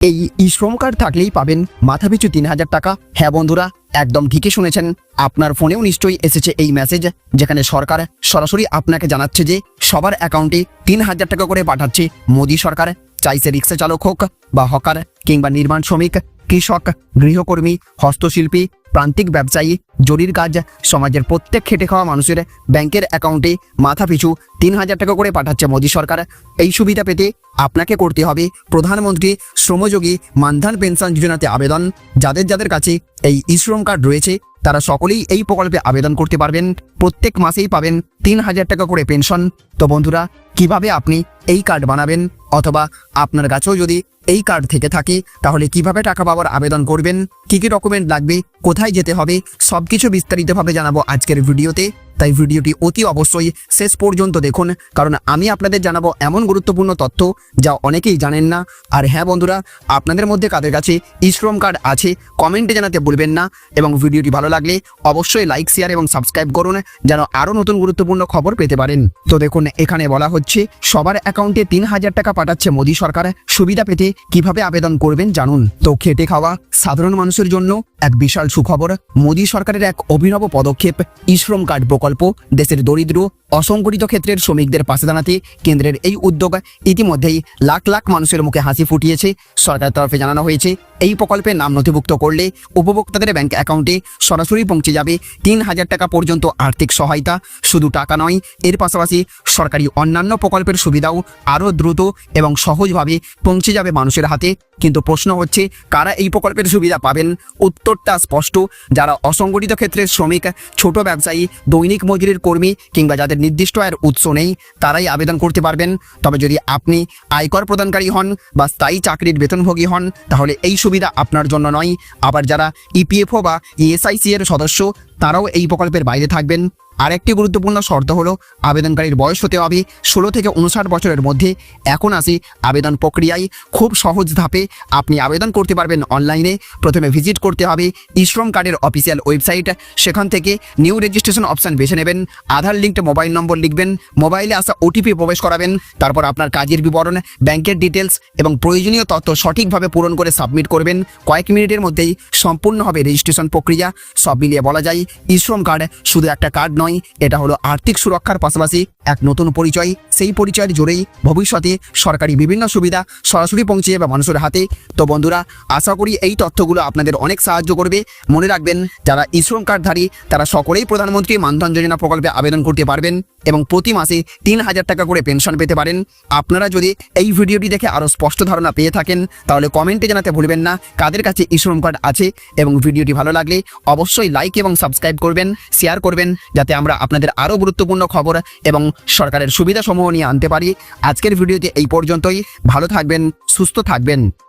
এই ই শ্রম কার্ড থাকলেই পাবেন মাথাপিছু তিন হাজার টাকা। হ্যাঁ বন্ধুরা, একদম ঠিকই শুনেছেন। আপনার ফোনেও নিশ্চয়ই এসেছে এই মেসেজ যেখানে সরকার সরাসরি আপনাকে জানাচ্ছে যে সবার অ্যাকাউন্টে তিন হাজার টাকা করে পাঠাচ্ছে মোদী সরকার। চাইছে রিক্সা চালক হোক বা হকার কিংবা নির্মাণ শ্রমিক কৃষক, গৃহকর্মী, হস্তশিল্পী, প্রান্তিক ব্যবসায়ী, জরির কাজ, সমাজের প্রত্যেক খেটে খাওয়া মানুষের ব্যাংকের অ্যাকাউন্টে মাথা পিছু তিন হাজার টাকা করে পাঠাচ্ছে মোদী সরকার। এই সুবিধা পেতে আপনাকে করতে হবে প্রধানমন্ত্রী শ্রমযোগী মানধান পেনশন যোজনাতে আবেদন। যাদের যাদের কাছে এই ইশ্রম কার্ড রয়েছে তারা সকলেই এই প্রকল্পে আবেদন করতে পারবেন। প্রত্যেক মাসেই পাবেন তিন হাজার টাকা করে পেনশন। তো বন্ধুরা, কীভাবে আপনি এই কার্ড বানাবেন? অথবা আপনার কাছেও যদি এই কার্ড থেকে থাকে, তাহলে কীভাবে টাকা পাওয়ার আবেদন করবেন? কি কি ডকুমেন্ট লাগবে? কোথায় যেতে হবে? সব কিছু বিস্তারিতভাবে জানাব আজকের ভিডিওতে। তাই ভিডিওটি অতি অবশ্যই শেষ পর্যন্ত দেখুন, কারণ আমি আপনাদের জানাব এমন গুরুত্বপূর্ণ তথ্য যা অনেকেই জানেন না। আর হ্যাঁ বন্ধুরা, আপনাদের মধ্যে কাদের কাছে ইশ্রম কার্ড আছে, কমেন্টে জানাতে ভুলবেন না। এবং ভিডিওটি ভালো লাগলে অবশ্যই লাইক, শেয়ার এবং সাবস্ক্রাইব করুন, যেন আরও নতুন গুরুত্বপূর্ণ খবর পেতে পারেন। তো দেখুন, এখানে বলা হচ্ছে, সবার অ্যাকাউন্টে তিন হাজার টাকা পাঠাচ্ছে মোদী সরকার। সুবিধা পেতে কীভাবে আবেদন করবেন জানুন। তো খেটে খাওয়া সাধারণ মানুষের জন্য এক বিশাল সুখবর, মোদী সরকারের এক অভিনব পদক্ষেপ, ইশ্রম কার্ড প্রকল্প দেশের দরিদ্র, অসংগঠিত ক্ষেত্রের শ্রমিকদের পাশে দাঁড়াতে কেন্দ্রের এই উদ্যোগ ইতিমধ্যেই লাখ লাখ মানুষের মুখে হাসি ফুটিয়েছে। সরকারের তরফে জানানো হয়েছে, এই প্রকল্পে নাম নথিভুক্ত করলে উপভোক্তাদের ব্যাংক অ্যাকাউন্টে সরাসরি পৌঁছে যাবে তিন হাজার টাকা পর্যন্ত আর্থিক সহায়তা। শুধু টাকা নয়, এর পাশাপাশি সরকারি অন্যান্য প্রকল্পের সুবিধাও আরও দ্রুত এবং সহজভাবে পৌঁছে যাবে মানুষের হাতে। কিন্তু প্রশ্ন হচ্ছে, কারা এই প্রকল্পের সুবিধা পাবেন? উত্তরটা স্পষ্ট, যারা অসংগঠিত ক্ষেত্রের শ্রমিক, ছোট ব্যবসায়ী, দৈনিক মজুরির কর্মী কিংবা যাদের নির্দিষ্ট আয়ের উৎস নেই, তারাই আবেদন করতে পারবেন। তবে যদি আপনি আয়কর প্রদানকারী হন বা স্থায়ী চাকরির বেতনভোগী হন, তাহলে এই সুবিধা আপনার জন্য নয়। আবার যারা ইপিএফও বা ইএসআইসি এর সদস্য, তারাও এই প্রকল্পের বাইরে থাকবেন। আরেকটি গুরুত্বপূর্ণ শর্ত হলো আবেদনকারীর বয়স হতে হবে ষোলো থেকে উনষাট বছরের মধ্যে। এখন আসি আবেদন প্রক্রিয়ায়। খুব সহজ ধাপে আপনি আবেদন করতে পারবেন অনলাইনে। প্রথমে ভিজিট করতে হবে ইশ্রম কার্ডের অফিসিয়াল ওয়েবসাইট। সেখান থেকে নিউ রেজিস্ট্রেশন অপশান বেছে নেবেন। আধার লিঙ্কড মোবাইল নম্বর লিখবেন। মোবাইলে আসা ওটিপি প্রবেশ করাবেন। তারপর আপনার কাজের বিবরণ, ব্যাংকের ডিটেলস এবং প্রয়োজনীয় তথ্য সঠিকভাবে পূরণ করে সাবমিট করবেন। কয়েক মিনিটের মধ্যেই সম্পূর্ণ হবে রেজিস্ট্রেশন প্রক্রিয়া। সব মিলিয়ে বলা যায়, ইশ্রম কার্ড শুধু একটা কার্ড নয় এটা হলো আর্থিক সুরক্ষার পাশাপাশি এক নতুন পরিচয়। সেই পরিচয়ের জোরেই ভবিষ্যতে সরকারি বিভিন্ন সুবিধা সরাসরি পৌঁছে যাবে মানুষের হাতে। তো বন্ধুরা, আশা করি এই তথ্যগুলো আপনাদের অনেক সাহায্য করবে। মনে রাখবেন, যারা ইশ্রম কার্ডধারী তারা সকলেই প্রধানমন্ত্রী মানধন যোজনা প্রকল্পে আবেদন করতে পারবেন এবং প্রতি মাসে তিন হাজার টাকা করে পেনশন পেতে পারেন। আপনারা যদি এই ভিডিওটি দেখে আরও স্পষ্ট ধারণা পেয়ে থাকেন, তাহলে কমেন্টে জানাতে ভুলবেন না। কাদের কাছে ইশ্রম কার্ড আছে এবং ভিডিওটি ভালো লাগলে অবশ্যই লাইক এবং সাবস্ক্রাইব করবেন, শেয়ার করবেন, যাতে আমরা আপনাদের আরও গুরুত্বপূর্ণ খবর এবং সরকারের সুবিধাসমূহ নিয়ে আনতে পারি। আজকের ভিডিওতে এই পর্যন্তই। ভালো থাকবেন সুস্থ থাকবেন।